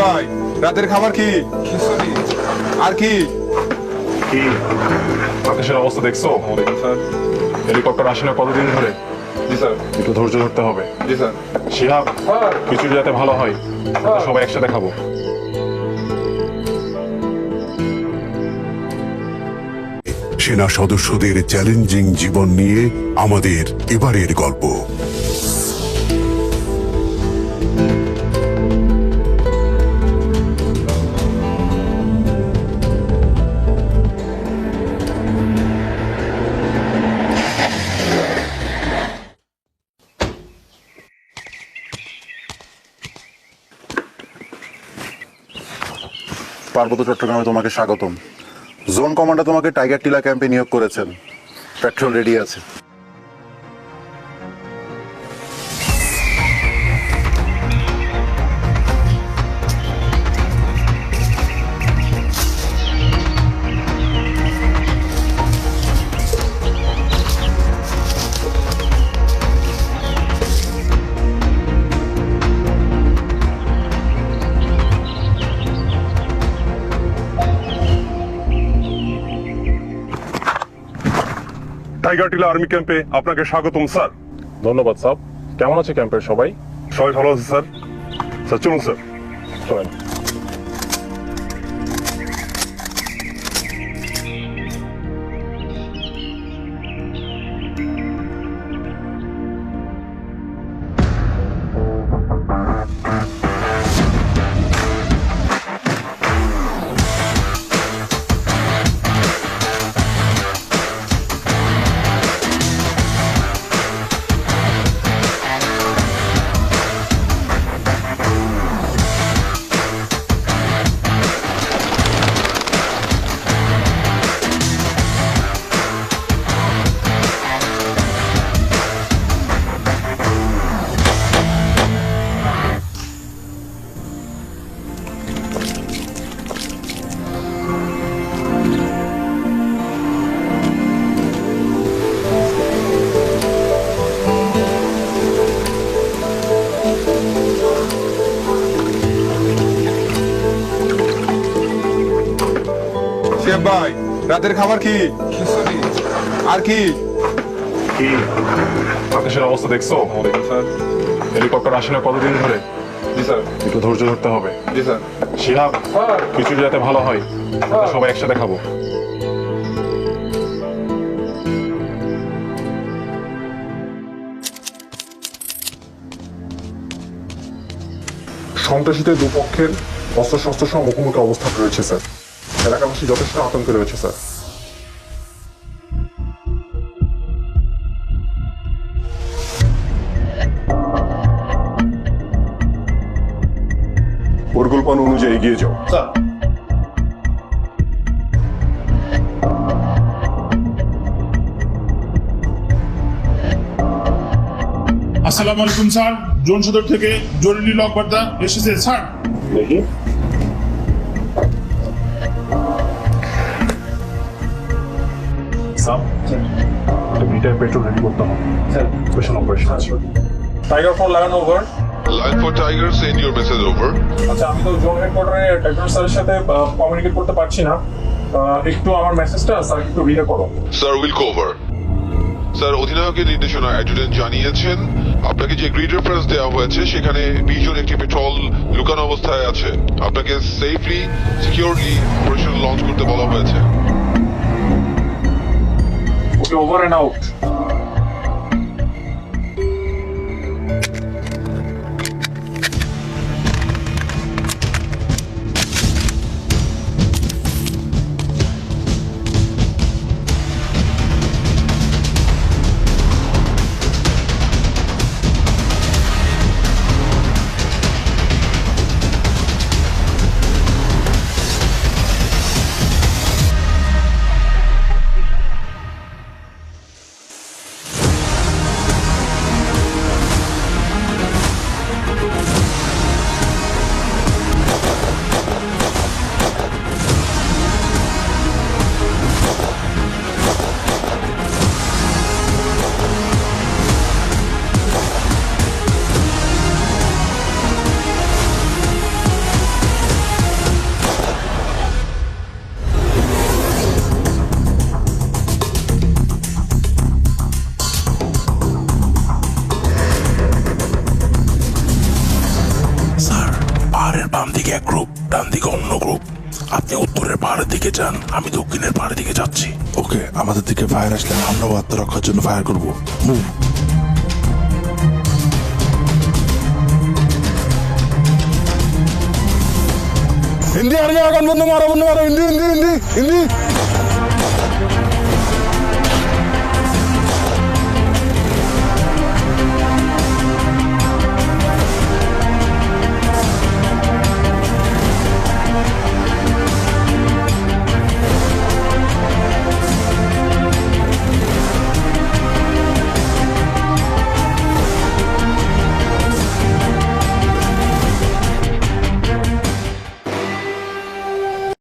ভাই রাতের খাবার কি? খিচুড়ি। আর কি? অবস্থা দেখছ? হেলিকপ্টার আসে না কতদিন ধরে? জি স্যার। একটু ধৈর্য ধরতে হবে। জি স্যার। শিহাব খিচুড়ি যাতে ভালো হয় আমরা সবাই একসাথে খাব। সেনা সদস্যদের চ্যালেঞ্জিং জীবন নিয়ে আমাদের এবারের গল্প। পার্বত্য চট্টগ্রামে তোমাকে স্বাগতম। জোন কমান্ডার তোমাকে টাইগার টিলা ক্যাম্পে নিয়োগ করেছেন। পেট্রোল রেডি আছে। টাইগার টিলা আর্মি ক্যাম্পে আপনাকে স্বাগতম স্যার। ধন্যবাদ স্যার। কেমন আছে ক্যাম্পের সবাই? সবাই ভালো আছে স্যার? স্যার চলুন স্যার। চলেন। শেফ ভাই রাতের খাবার কি? খিচুড়ি। আর কি? অবস্থা দেখছ? হেলিকপ্টার আসে না কতদিন ধরে? জি স্যার। একটু ধৈর্য ধরতে হবে। জি স্যার। শিহাব খিচুড়ি যাতে ভালো হয় সবাই একসাথে খাব। সন্ত্রাসীদের দুপক্ষের অস্ত্রশস্ত্র সহ মুখোমুখি অবস্থান রয়েছে স্যার। এলাকাবাসী যথেষ্ট আতঙ্কে রয়েছে স্যার পরিকল্পনা অনুযায়ী এগিয়ে যাও আসসালামু আলাইকুম স্যার জোন সদর থেকে জরুরি লক বার্তা এসেছে স্যার দেখি পেট্রোল রেডি করতে হবে। স্পেশাল অপারেশন আছে টাইগার ফোন লাগানো over for Tiger, send your message over. আচ্ছা আমি তো জোন হেডকোয়ার্টারে টাইগার স্যারের সাথে কমিউনিকেট করতে পারছি না। একটু আমার মেসেজটা স্যার একটু রিডে করো। Sir will cover. স্যার অধিনায়কের নির্দেশনা অ্যাডজুটেন্ট জানিয়েছেন আপনাকে যে গ্রিড রেফারেন্স দেওয়া হয়েছে সেখানে বিশ জন একটি পেট্রোল লুকানো অবস্থায় আছে। আপনাকে সেফলি সিকিউরলি অপারেশন লঞ্চ করতে বলা হয়েছে। ওকে ওভার এন্ড আউট দিকে এক গ্রুপ ডান দিকে অন্য গ্রুপ আপনি উত্তরের পাহাড়ের দিকে যান, আমি দক্ষিণের পাহাড়ের দিকে যাচ্ছি। ওকে, আমাদের দিকে ফায়ার আসলে আমরাও আত্মরক্ষার জন্য ফায়ার করব। হিন্দি আর বন্ধু মারো বন্ধু মারো হিন্দি হিন্দি হিন্দি হিন্দি।